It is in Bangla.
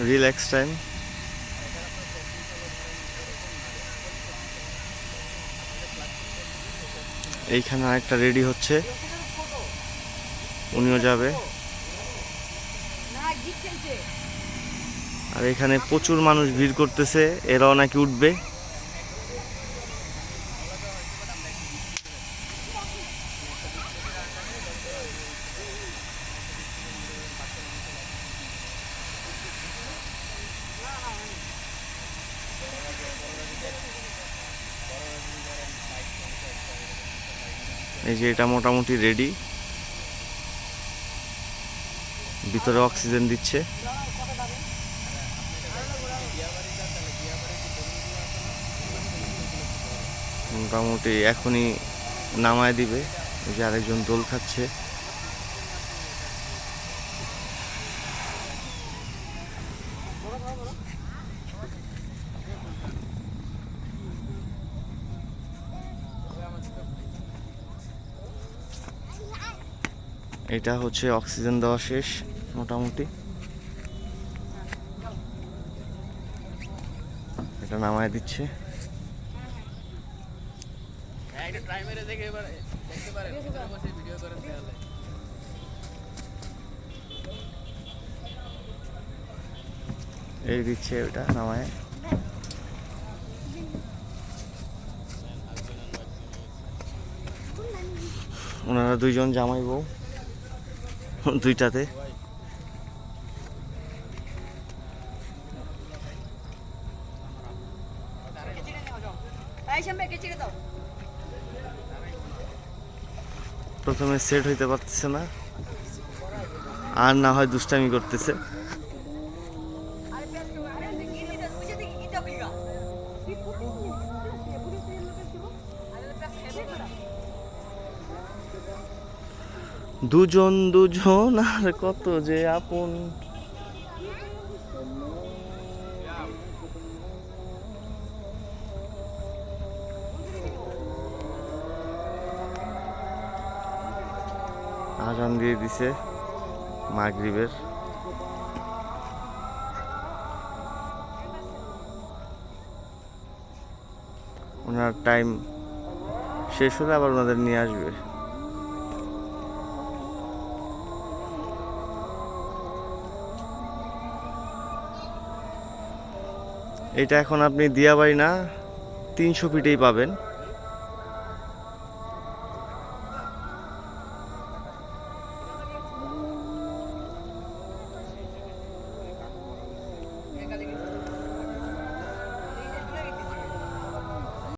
Relax time. এইখানে আরেকটা রেডি হচ্ছে। উনিও যাবে। আর এখানে প্রচুর মানুষ ভিড় করতেছে, এরাও নাকি উঠবে। এই যে এটা মোটামুটি রেডি ভিতরে অক্সিজেন দিচ্ছে। মোটামুটি এখনই নামায় দিবে। এই যে আরেকজন দোল খাচ্ছে। এটা হচ্ছে অক্সিজেন দেওয়া শেষ, মোটামুটি। এটা নামায় দিচ্ছে। এই দিচ্ছে ওটা, নামায়। ওনারা দুইজন জামাই বউ। দুইটাতে। প্রথমে সেট হইতে পারতেছে না। আর না হয় দুষ্টামি করতেছে। দুজন দুজন আর কত যে আপন। আজান দিয়ে দিছে মাগরিবের। ওনার টাইম শেষ হলে আবার ওনাদের নিয়ে আসবে। এটা এখন আপনি দিয়াবাড়ি না তিনশো ফিটেই পাবেন।